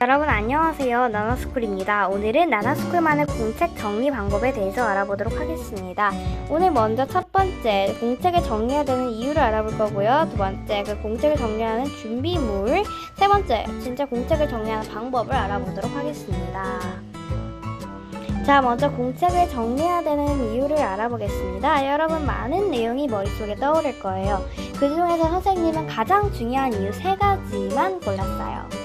여러분 안녕하세요. 나나스쿨입니다. 오늘은 나나스쿨만의 공책 정리 방법에 대해서 알아보도록 하겠습니다. 오늘 먼저 첫 번째 공책을 정리해야 되는 이유를 알아볼 거고요. 두 번째 그 공책을 정리하는 준비물, 세 번째 진짜 공책을 정리하는 방법을 알아보도록 하겠습니다. 자, 먼저 공책을 정리해야 되는 이유를 알아보겠습니다. 여러분, 많은 내용이 머릿속에 떠오를 거예요. 그 중에서 선생님은 가장 중요한 이유 세 가지만 골랐어요.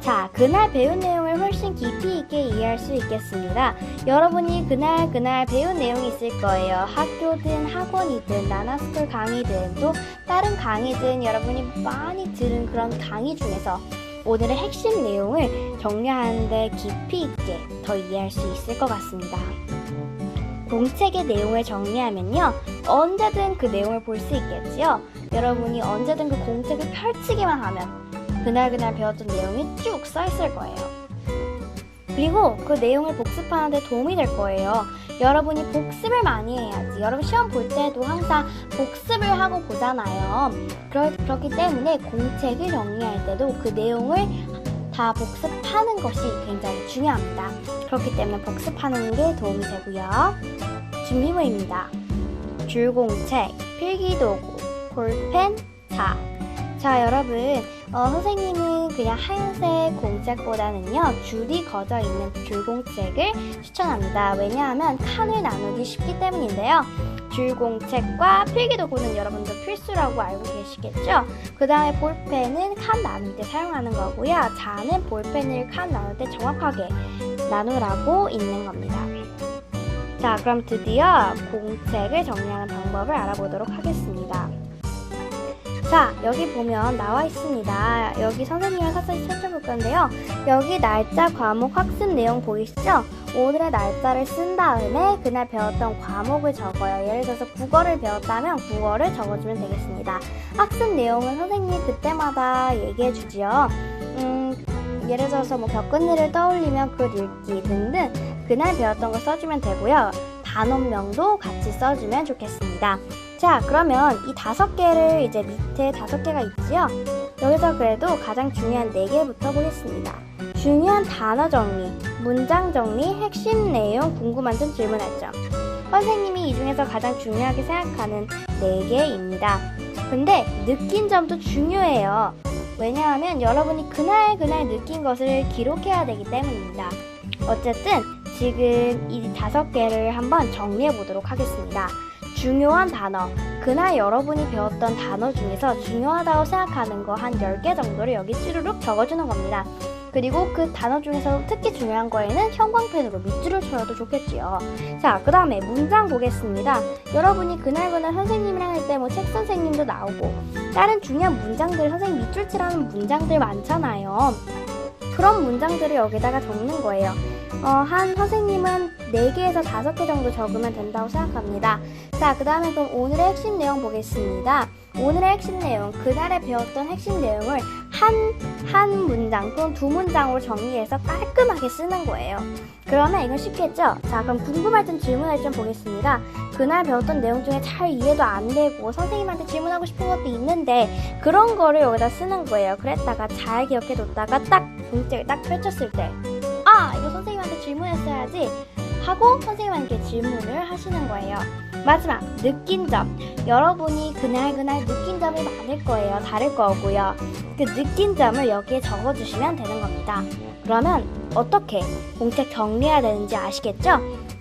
자, 그날 배운 내용을 훨씬 깊이 있게 이해할 수 있겠습니다. 여러분이 그날 그날 배운 내용이 있을 거예요. 학교든 학원이든 나나스쿨 강의든 또 다른 강의든 여러분이 많이 들은 그런 강의 중에서 오늘의 핵심 내용을 정리하는데 깊이 있게 더 이해할 수 있을 것 같습니다. 공책의 내용을 정리하면요. 언제든 그 내용을 볼 수 있겠지요. 여러분이 언제든 그 공책을 펼치기만 하면 그날그날 배웠던 내용이 쭉 써있을 거예요. 그리고 그 내용을 복습하는 데 도움이 될 거예요. 여러분이 복습을 많이 해야지. 여러분 시험 볼 때도 항상 복습을 하고 보잖아요. 그렇, 그렇기 때문에 공책을 정리할 때도 그 내용을 다 복습하는 것이 굉장히 중요합니다. 그렇기 때문에 복습하는 게 도움이 되고요. 준비물입니다. 줄공책, 필기도구, 볼펜, 자. 자, 여러분. 어, 선생님은 그냥 하얀색 공책보다는요, 줄이 거져 있는 줄공책을 추천합니다. 왜냐하면 칸을 나누기 쉽기 때문인데요. 줄공책과 필기도구는 여러분들 필수라고 알고 계시겠죠? 그 다음에 볼펜은 칸 나눌 때 사용하는 거고요. 자는 볼펜을 칸 나눌 때 정확하게 나누라고 있는 겁니다. 자, 그럼 드디어 공책을 정리하는 방법을 알아보도록 하겠습니다. 자, 여기 보면 나와 있습니다. 여기 선생님을 같이 살펴볼 건데요. 여기 날짜, 과목, 학습 내용 보이시죠? 오늘의 날짜를 쓴 다음에 그날 배웠던 과목을 적어요. 예를 들어서 국어를 배웠다면 국어를 적어주면 되겠습니다. 학습 내용은 선생님이 그때마다 얘기해 주지요. 음, 예를 들어서 뭐 겪은 일을 떠올리면 글 읽기 등등 그날 배웠던 걸 써주면 되고요. 단원명도 같이 써주면 좋겠습니다. 자, 그러면 이 다섯 개를 이제 밑에 다섯 개가 있지요? 여기서 그래도 가장 중요한 네 개부터 보겠습니다. 중요한 단어 정리, 문장 정리, 핵심 내용, 궁금한 점, 질문할 점. 선생님이 이 중에서 가장 중요하게 생각하는 네 개입니다. 근데 느낀 점도 중요해요. 왜냐하면 여러분이 그날 그날 느낀 것을 기록해야 되기 때문입니다. 어쨌든 지금 이 다섯 개를 한번 정리해 보도록 하겠습니다. 중요한 단어. 그날 여러분이 배웠던 단어 중에서 중요하다고 생각하는 거 한 10개 정도를 여기 쭈루룩 적어주는 겁니다. 그리고 그 단어 중에서 특히 중요한 거에는 형광펜으로 밑줄을 쳐도 좋겠지요. 자, 그 다음에 문장 보겠습니다. 여러분이 그날그날 선생님이랑 할 때 뭐 책 선생님도 나오고 다른 중요한 문장들 선생님 밑줄 칠하는 문장들 많잖아요. 그런 문장들을 여기다가 적는 거예요. 어, 한 선생님은 4개에서 5개 정도 적으면 된다고 생각합니다. 자, 그 다음에 그럼 오늘의 핵심 내용 보겠습니다. 오늘의 핵심 내용, 그날에 배웠던 핵심 내용을 한, 한 문장 또는 두 문장으로 정리해서 깔끔하게 쓰는 거예요. 그러면 이건 쉽겠죠? 자, 그럼 궁금할 점 질문할 점 보겠습니다. 그날 배웠던 내용 중에 잘 이해도 안 되고 선생님한테 질문하고 싶은 것도 있는데 그런 거를 여기다 쓰는 거예요. 그랬다가 잘 기억해 뒀다가 딱 공책을 딱 펼쳤을 때 아, 이거 선생님한테 질문했어야지 하고 선생님한테 질문을 하시는 거예요. 마지막, 느낀 점. 여러분이 그날그날 느낀 점이 많을 거예요. 다를 거고요. 그 느낀 점을 여기에 적어주시면 되는 겁니다. 그러면 어떻게 공책 정리해야 되는지 아시겠죠?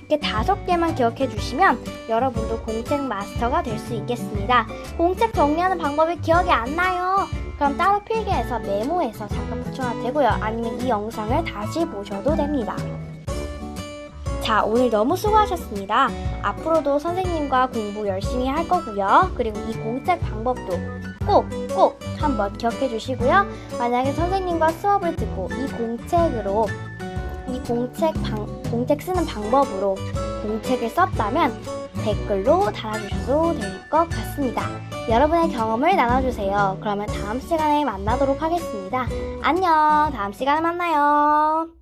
이렇게 다섯 개만 기억해 주시면 여러분도 공책 마스터가 될 수 있겠습니다. 공책 정리하는 방법이 기억이 안 나요. 그럼 따로 필기해서 메모해서 잠깐 붙여놔도 되고요. 아니면 이 영상을 다시 보셔도 됩니다. 자, 오늘 너무 수고하셨습니다. 앞으로도 선생님과 공부 열심히 할 거고요. 그리고 이 공책 방법도 꼭, 꼭 한번 기억해 주시고요. 만약에 선생님과 수업을 듣고 이 공책으로, 이 공책 방, 공책 쓰는 방법으로 공책을 썼다면 댓글로 달아주셔도 될 것 같습니다. 여러분의 경험을 나눠주세요. 그러면 다음 시간에 만나도록 하겠습니다. 안녕! 다음 시간에 만나요.